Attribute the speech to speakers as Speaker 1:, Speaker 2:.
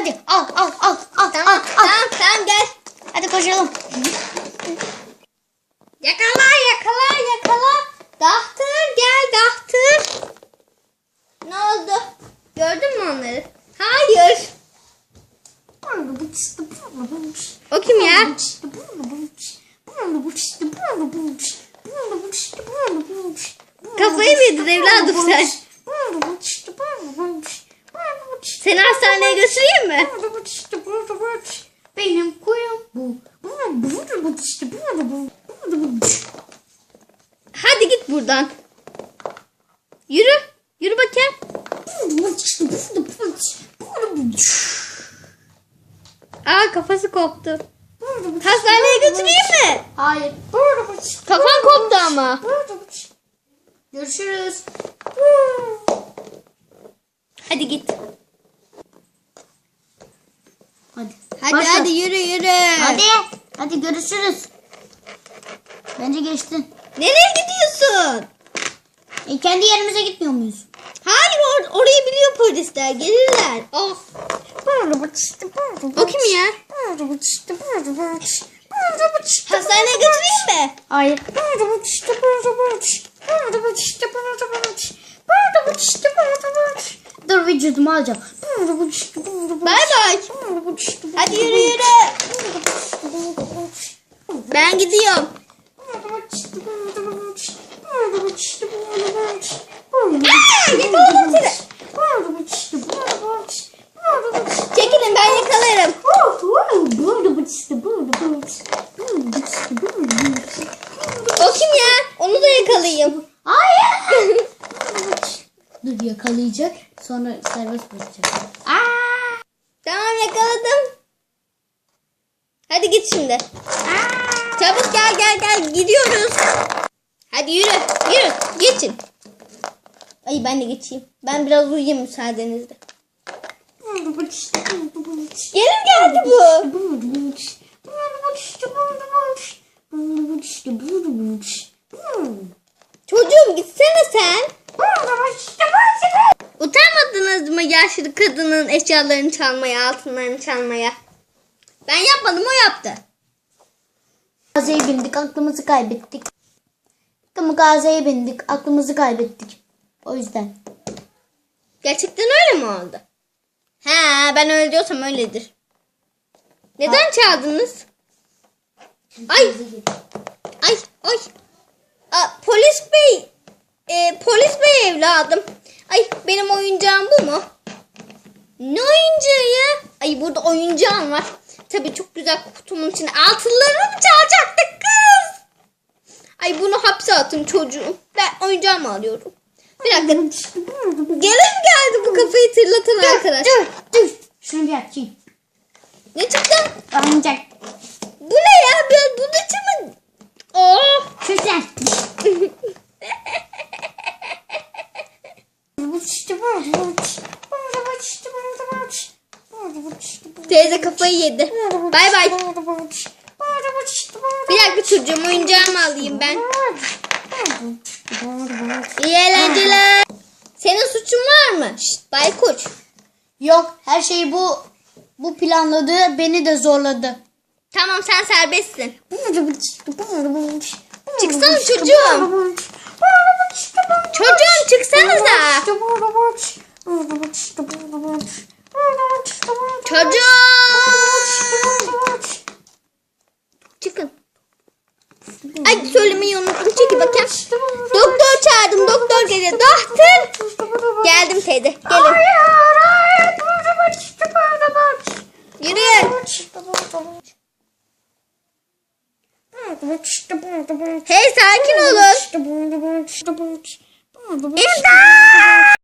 Speaker 1: Hadi al al al al
Speaker 2: Tamam,
Speaker 1: al al.
Speaker 2: tamam, tamam gel.
Speaker 1: Hadi koşalım.
Speaker 2: Yakala, yakala, yakala. Dahtır, gel dahtır. Ne oldu? Gördün mü onları? Hayır. O kim ya? Kafayı mı yedin evladım sen? Seni hastaneye götüreyim mi?
Speaker 1: Benim kuyum bu.
Speaker 2: Hadi git buradan. Yürü. Yürü bakayım. Aa kafası koptu. Hastaneye götüreyim mi?
Speaker 1: Hayır.
Speaker 2: Kafan koptu ama.
Speaker 1: Görüşürüz.
Speaker 2: Hadi git.
Speaker 1: Hadi.
Speaker 2: Hadi
Speaker 1: Başla.
Speaker 2: hadi yürü yürü.
Speaker 1: Hadi. Hadi görüşürüz. Bence geçtin.
Speaker 2: Nereye gidiyorsun?
Speaker 1: E, kendi yerimize gitmiyor muyuz?
Speaker 2: Hayır or- orayı biliyor polisler. Gelirler. Oh. O kim ya? Hastaneye götüreyim mi?
Speaker 1: Hayır. Dur vücudumu alacağım.
Speaker 2: Bay bay. Hadi yürü yürü. Ben gidiyorum. Aa, yakaladım seni. Çekilin ben yakalarım. O kim ya? Onu da yakalayayım.
Speaker 1: Hayır. Dur yakalayacak. Sonra serbest bırakacak.
Speaker 2: Aa, tamam yakaladım. Hadi git şimdi. Çabuk gel gel gel gidiyoruz. Hadi yürü yürü geçin. Ay ben de geçeyim. Ben biraz uyuyayım müsaadenizle. Gelin geldi bu. Çocuğum gitsene sen. Utanmadınız mı yaşlı kadının eşyalarını çalmaya, altınlarını çalmaya? Ben yapmadım o yaptı.
Speaker 1: Gazeye bindik aklımızı kaybettik. Kamikazeye bindik aklımızı kaybettik. O yüzden.
Speaker 2: Gerçekten öyle mi oldu? He ben öyle diyorsam öyledir. Neden çaldınız? Ay ay ay. Aa, polis bey. e, polis bey evladım. Ay benim oyuncağım bu mu? Ne oyuncağı? Ay burada oyuncağım var. Tabii çok güzel kutumun içine altınlarını mı çalacaktık kız? Ay bunu hapse atın çocuğum. Ben oyuncağımı alıyorum. Bir dakika. Gelin geldi bu kafayı tırlatan arkadaş.
Speaker 1: Dur dur. Şunu bir açayım.
Speaker 2: Ne çıktı?
Speaker 1: Oyuncak.
Speaker 2: Bu ne ya? Ben bu ne çıktı? Oh.
Speaker 1: Güzel.
Speaker 2: Teyze kafayı yedi. Bay bay. Bir dakika çocuğum oyuncağımı alayım ben. İyi eğlenceler. Senin suçun var mı? Şşt, baykuş.
Speaker 1: Yok her şeyi bu bu planladı beni de zorladı.
Speaker 2: Tamam sen serbestsin. Çıksana çocuğum. Çocuğum çıksanıza. Çocuğum. Çıkın. Ay söylemeyi unuttum. Çekil bakayım. Doktor çağırdım. Doktor geliyor. Doktor. Geldim teyze. Gelin. Yürüyün. Hey sakin olun. İmdat.